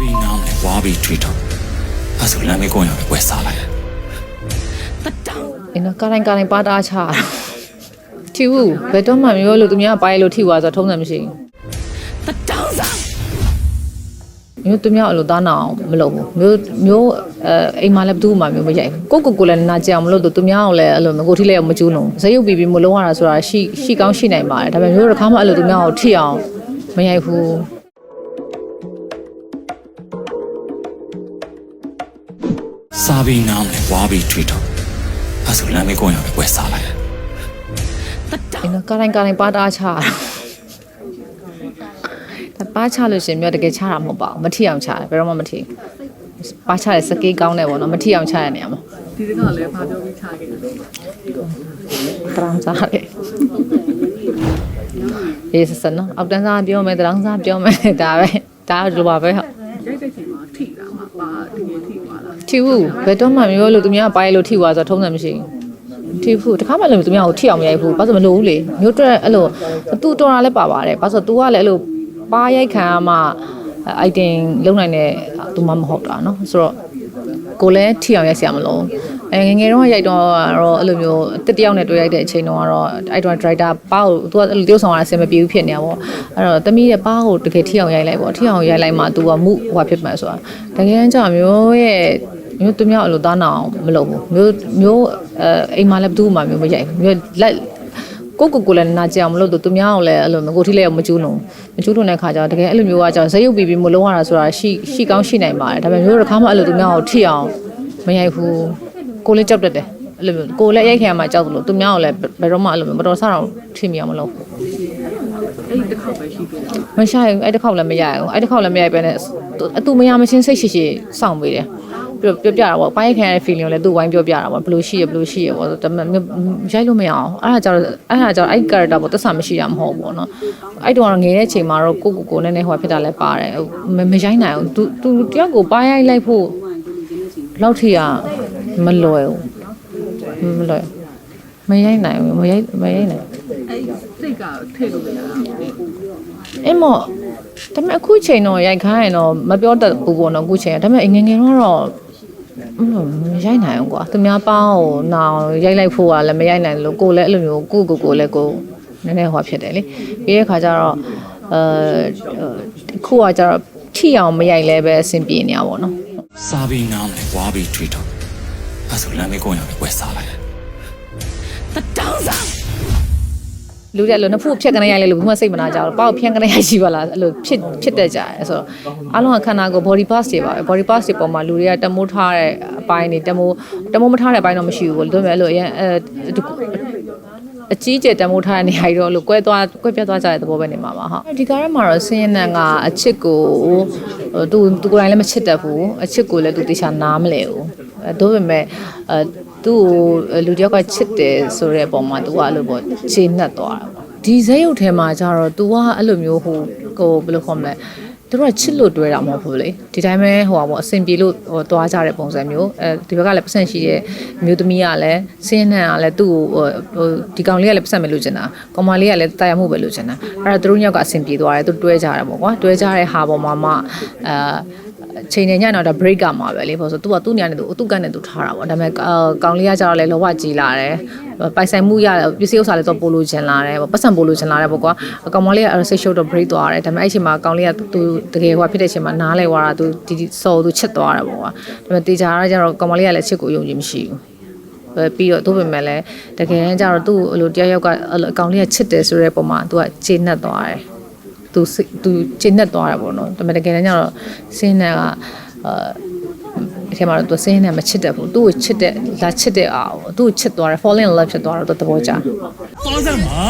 ပြီးနားမလဲဝါပြီးထွေးတော့အဲ့ဆိုလမ်းမေးကိုရပဲဝယ်စားလိုက်အင်းကာတိုင်းကာတိုင်းပါတာချာထီဘူးဘယ်တော့မှမျိုးလို့သူများပိုင်းလို့ထီသွားဆိုထုံးတယ်မရှိဘူးတောင်းစားမျိုးသူများအလိုသားနာအောင်မလုပ်ဘူးမျိုးမျိုးအဲအိမ်မှာလည်းဘယ်သူမှမျိုးမရိုက်ဘူးကိုကိုကိုလည်းနာကြအောင်မလုပ်တော့သူများအောင်လည်းအဲ့လိုကိုထိလည်းမကျူးလုံးဇက်ရုပ်ပြီးပြီးမလုံးရတာဆိုတာရှိရှိကောင်းရှိနိုင်ပါတယ်ဒါပေမဲ့မျိုးတစ်ခါမှအဲ့လိုသူများကိုထိအောင်မရိုက်ဘူး စားပြီးနားမလဲဝါပြီးထွေးတော့အဲ့ဆိုလမ်းမေးကိုရပဲဝယ်စားလိုက်အင်းကာတိုင်းကာတိုင်းပါတာချာဒါပါချလို့ရှရင်မျိုးတကယ်ချတာမဟုတ်ပါဘူးမထိအောင်ချတယ်ဘယ်တော့မှမထိဘူးပါချတဲ့စကေးကောင်းတယ်ပေါ့နော်မထိအောင်ချရတဲ့နေရာမှာဒီတကလည်းဘာပြောပြီးချခဲ့လဲတရောင်းစားတယ်ရေးစစနော်အောက်တန်းစားပြောမယ်တရောင်းစားပြောမယ်ဒါပဲဒါဒီလိုပါပဲဟုတ်ရိုက်တဲ့ချိန်မှာထိတာမှာပါတကယ် ထိသွားတာ ထီဘူးဘယ်တော့မှမျိုးလို့သူများပိုင်းလို့ထီသွားဆိုတော့ထုံးတယ်မရှိဘူးထီဘူးတခါမှလည်းသူများကိုထီအောင်မရိုက်ဘူးဘာလို့မလို့ဘူးလေမျိုးတွက်အဲ့လိုသူတော်တာလည်းပါပါတယ်ဘာလို့ဆို तू ကလည်းအဲ့လိုပါရိုက်ခံရမှအိုက်တင်လုံနိုင်တဲ့သူမှမဟုတ်တာเนาะဆိုတော့ ကိုလည်းထီအောင်ရိုက်ဆရာမလို့အဲငယ်ငယ်တော့ရိုက်တော့တော့အဲ့လိုမျိုးတစ်တယောက်နဲ့တွေ့ရိုက်တဲ့အချိန်တော့ကတော့အဲ့တော့ driver ပါကို तू ကအဲ့လိုတယောက်ဆောင်ရအဆင်မပြေဘူးဖြစ်နေတာပေါ့အဲ့တော့တမီးရဲ့ပါကိုတကယ်ထီအောင်ရိုက်လိုက်ပေါ့ထီအောင်ရိုက်လိုက်မှ तू ကမှုဟိုဖြစ်မှန်ဆိုတာတကယ်ကြမျိုးရဲ့မျိုးသူများအလိုသားနာအောင်မလုပ်ဘူးမျိုးမျိုးအဲအိမ်မှာလည်းဘယ်သူမှမျိုးမရိုက်ဘူးမျိုးလက် ကိုကိုကိုလည်းနာကြအောင်မလုပ်တော့သူများအောင်လည်းအဲ့လိုကိုထိလည်းမကျူးလုံးမကျူးလုံးတဲ့ခါကျတော့တကယ်အဲ့လိုမျိုးကကျတော့ဇက်ရုပ်ပြီးပြီးမလုံးရတာဆိုတာရှိရှိကောင်းရှိနိုင်ပါတယ်ဒါပေမဲ့မျိုးတစ်ခါမှအဲ့လိုသူများကိုထိအောင်မရိုက်ဘူးကိုလည်းကြောက်တတ်တယ်အဲ့လိုမျိုးကိုလည်းရိုက်ခံရမှာကြောက်တယ်လို့သူများကိုလည်းဘယ်တော့မှအဲ့လိုမျိုးမတော်ဆအောင်ထိမိအောင်မလုပ်ဘူးအဲ့ဒီတစ်ခေါက်ပဲရှိသေးတယ်မရှာရင်အဲ့တစ်ခေါက်လည်းမရဘူးအဲ့တစ်ခေါက်လည်းမရပဲနဲ့အတူမရမချင်းစိတ်ရှိရှိစောင့်ပေးတယ် ပြောပြောပြတာပေါ့ပိုင်းခံရတဲ့ feeling ကိုလည်းသူ့ဝိုင်းပြောပြတာပေါ့ဘယ်လိုရှိရဘယ်လိုရှိရပေါ့ဒါပေမဲ့ရိုက်လို့မရအောင်အဲ့ဒါကြောင့်အဲ့ဒါကြောင့်အဲ့ character ပေါ့သက်စာမရှိတာမဟုတ်ဘူးပေါ့နော်အဲ့တုန်းကတော့ငယ်တဲ့ချိန်မှာတော့ကိုကိုကိုနည်းနည်းဟိုဖြစ်တာလည်းပါတယ်မမရိုက်နိုင်ဘူးသူသူတယောက်ကိုပါရိုက်လိုက်ဖို့ဘယ်လောက်ထိရမလွယ်ဘူးမလွယ်မရိုက်နိုင်ဘူးမရိုက်မရိုက်နိုင်အဲ့စိတ်ကထည့်လို့မရဘူးအင်းမော့ဒါပေမဲ့အခုချိန်တော့ရိုက်ခိုင်းရင်တော့မပြောတတ်ဘူးပေါ့နော်အခုချိန်ကဒါပေမဲ့အငယ်ငယ်တော့ တော့อืมမရိုက်နိုင်ဘူးကွာသူများပေါင်းကိုနောင်ရိုက်လိုက်ဖို့ကလည်းမရိုက်နိုင်လို့ကိုလည်းအဲ့လိုမျိုးကိုကိုကိုလည်းကိုနည်းနည်းဟောဖြစ်တယ်လေပြီးတဲ့ခါကျတော့အဲခုကကျတော့ထိအောင်မရိုက်လဲပဲအဆင်ပြေနေရပါတော့နော်စားပြီးနားမလဲဝါပြီးထွေးတော့အဲ့ဆိုလမ်းမေးကိုရပဲဝယ်စားလိုက် လူတွေအဲ့လိုနှစ်ဖူးဖြတ်ကနေရိုက်လဲလို့ဘူးမစိတ်မနာကြဘူးပေါ့ဖြတ်ကနေရိုက်ရှိပါလားအဲ့လိုဖြစ်ဖြစ်တတ်ကြတယ်ဆိုတော့အားလုံးကခန္ဓာကိုယ် body parts တွေပါပဲ body parts တွေပေါ်မှာလူတွေကတမိုးထားတဲ့အပိုင်းတွေတမိုးတမိုးမထားတဲ့အပိုင်းတော့မရှိဘူးလို့ဒါပေမဲ့အဲ့လိုအရင်အဲအကြီးကျယ်တမိုးထားတဲ့နေရာတွေတော့အဲ့လိုကွဲသွားကွဲပြတ်သွားကြတဲ့သဘောပဲနေမှာပါဟုတ်ဒီကားထဲမှာတော့ဆင်းရဲနန်ကအချစ်ကိုဟိုသူသူကိုယ်တိုင်လည်းမချစ်တတ်ဘူးအချစ်ကိုလည်းသူတေချာနားမလဲဘူးအဲဒါပေမဲ့အဲ သူ့ကိုလူတစ်ယောက်ကချစ်တယ်ဆိုတဲ့အပေါ်မှာသူကအဲ့လိုပေါ့ခြေနှက်သွားတာပေါ့ဒီဇက်ရုပ်ထဲမှာကျတော့ तू ကအဲ့လိုမျိုးဟိုကိုဘယ်လိုခေါ်မလဲသူတို့ကချစ်လို့တွဲတာမဟုတ်ဘူးလေဒီတိုင်းပဲဟိုပါပေါ့အဆင်ပြေလို့ဟိုသွားကြတဲ့ပုံစံမျိုးအဲဒီဘက်ကလည်းပတ်စံရှိတဲ့မျိုးသမီးကလည်းစင်းနှံကလည်းသူ့ကိုဟိုဒီကောင်လေးကလည်းပတ်စံပဲလို့ချင်တာကောင်မလေးကလည်းတာယာမှုပဲလို့ချင်တာအဲ့ဒါသူတို့ညောက်ကအဆင်ပြေသွားတယ်သူတွဲကြတာပေါ့ကွာတွဲကြတဲ့ဟာပေါ်မှာမှအာ ချိန်နေညတော့ဒါ break ကမှာပဲလေပေါ့ဆိုသူကသူ့ညနေသူသူ့ကနေသူထားတာပေါ့ဒါပေမဲ့ကောင်လေးကကျတော့လည်းလောဘကြီးလာတယ်ပိုင်ဆိုင်မှုရတယ်ပစ္စည်းဥစ္စာလည်းတော့ပို့လို့ချင်လာတယ်ပေါ့ပတ်စံပို့လို့ချင်လာတယ်ပေါ့ကွာကောင်မလေးကစိတ်ရှုပ်တော့ break သွားတယ်ဒါပေမဲ့အဲ့ချိန်မှာကောင်လေးကသူတကယ်ဟိုဖြစ်တဲ့အချိန်မှာနားလဲသွားတာသူဒီဒီစော်သူချစ်သွားတာပေါ့ကွာဒါပေမဲ့တေချာရကျတော့ကောင်မလေးကလည်းချစ်ကိုယုံကြည်မရှိဘူးပဲပြီးတော့သူ့ပေမဲ့လည်းတကယ်ကျတော့သူ့အဲ့လိုတရားရောက်ကအဲ့လိုအကောင်လေးကချစ်တယ်ဆိုတဲ့ပုံမှာသူကခြေနှက်သွားတယ် သူသူခြေနှက်သွားတာပေါ့နော်ဒါပေမဲ့တကယ်တမ်းကျတော့စင်းနဲ့ကအာအထက်မှာတော့သူစင်းနဲ့မချစ်တတ်ဘူးသူ့ကိုချစ်တဲ့လာချစ်တဲ့အာကိုသူ့ကိုချစ်သွားတယ် falling in love ဖြစ်သွားတော့သူသဘောကျသွားစမ်းပါ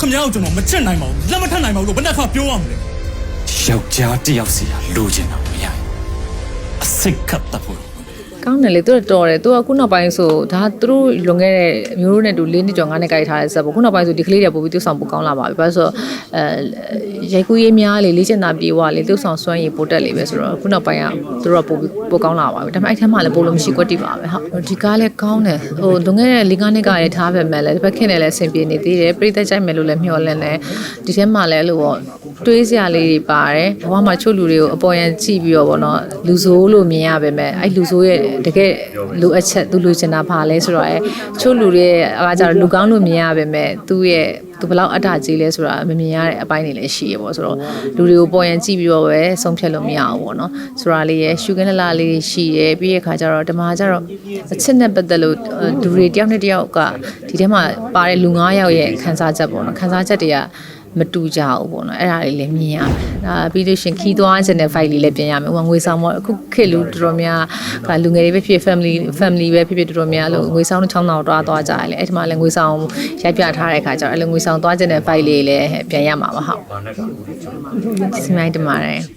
ခမ ्या ကိုကျွန်တော်မချက်နိုင်ပါဘူးလက်မထပ်နိုင်ပါဘူးလို့ဘယ်နှခါပြောရမလဲယောက်ျားတစ်ယောက်စီကလိုချင်တာမရဘူးအစိတ်ကပ်တတ်ဖို့ကောင်းတယ်လေသူကတော်တယ်သူကခုနောက်ပိုင်းဆိုဒါသူတို့လွန်ခဲ့တဲ့မျိုးတို့နဲ့တူ၄နှစ်ကျော်၅နှစ်ကြိုက်ထားတဲ့ဇက်ပေါ့ခုနောက်ပိုင်းဆိုဒီကလေးတွေပို့ပြီးသူဆောင်ပိုကောင်းလာပါပြီဘာလို့ဆို အဲရိုက်ကူးရေးများလေလေ့ကျင့်တာပြေဝလေသူ့ဆောင်စွမ်းရည်ပိုတက်လေပဲဆိုတော့ခုနောက်ပိုင်းကသူတို့ကပိုပိုကောင်းလာပါပြီဒါပေမဲ့အဲ့ထက်မှလည်းပိုလို့မရှိကွက်တိပါပဲဟုတ်ဒီကားလည်းကောင်းတယ်ဟိုလွန်ခဲ့တဲ့၄၅နှစ်ကလည်းထားပဲမဲ့လည်းတစ်ဖက်ခင်နဲ့လည်းအဆင်ပြေနေသေးတယ်ပြည်သက်ကြိုက်မယ်လို့လည်းမျှော်လင့်တယ်ဒီထဲမှာလည်းလို့ပေါ့ တွေးစရာလေးတွေပါတယ်ဘဝမှာချို့လူတွေကိုအပေါ်ယံကြည့်ပြီးတော့ဗောနော်လူဆိုးလို့မြင်ရပါမယ်အဲ့လူဆိုးရဲ့တကယ်လိုအပ်ချက်သူလိုချင်တာဘာလဲဆိုတော့အဲချို့လူတွေရဲ့အားကြတော့လူကောင်းလို့မြင်ရပါမယ်သူ့ရဲ့သူဘယ်လောက်အထာကြီးလဲဆိုတာမမြင်ရတဲ့အပိုင်းတွေလည်းရှိရပေါ့ဆိုတော့လူတွေကိုပေါ်ယံကြည့်ပြီးတော့ပဲဆုံးဖြတ်လို့မရဘူးပေါ့နော်ဆိုတာလေးရဲ့ရှုခင်းလလာလေးရှိရဲပြီးရခါကျတော့ဓမ္မကျတော့အချစ်နဲ့ပတ်သက်လို့လူတွေတယောက်နဲ့တယောက်ကဒီထဲမှာပါတဲ့လူ9ယောက်ရဲ့ခန်းစားချက်ပေါ့နော်ခန်းစားချက်တွေက မတူကြဘူးပေါ့နော်အဲ့ဒါလေးလည်းမြင်ရမယ်ဒါပြီးလို့ရှရင်ခီးသွားခြင်းတဲ့ file လေးလည်းပြင်ရမယ်ဥပမာငွေဆောင်ပေါ့အခုခေတ်လူတော်တော်များဟာလူငယ်တွေပဲဖြစ်ဖြစ် family family ပဲဖြစ်ဖြစ်တော်တော်များလို့ငွေဆောင်ချောင်းတောင်တွားသွားကြတယ်လေအဲ့ဒီမှာလည်းငွေဆောင်ရိုက်ပြထားတဲ့ခါကျတော့အဲ့လိုငွေဆောင်သွားခြင်းတဲ့ file လေးလည်းပြန်ရမှာပါဟုတ်စီမိုင်းတမာတယ်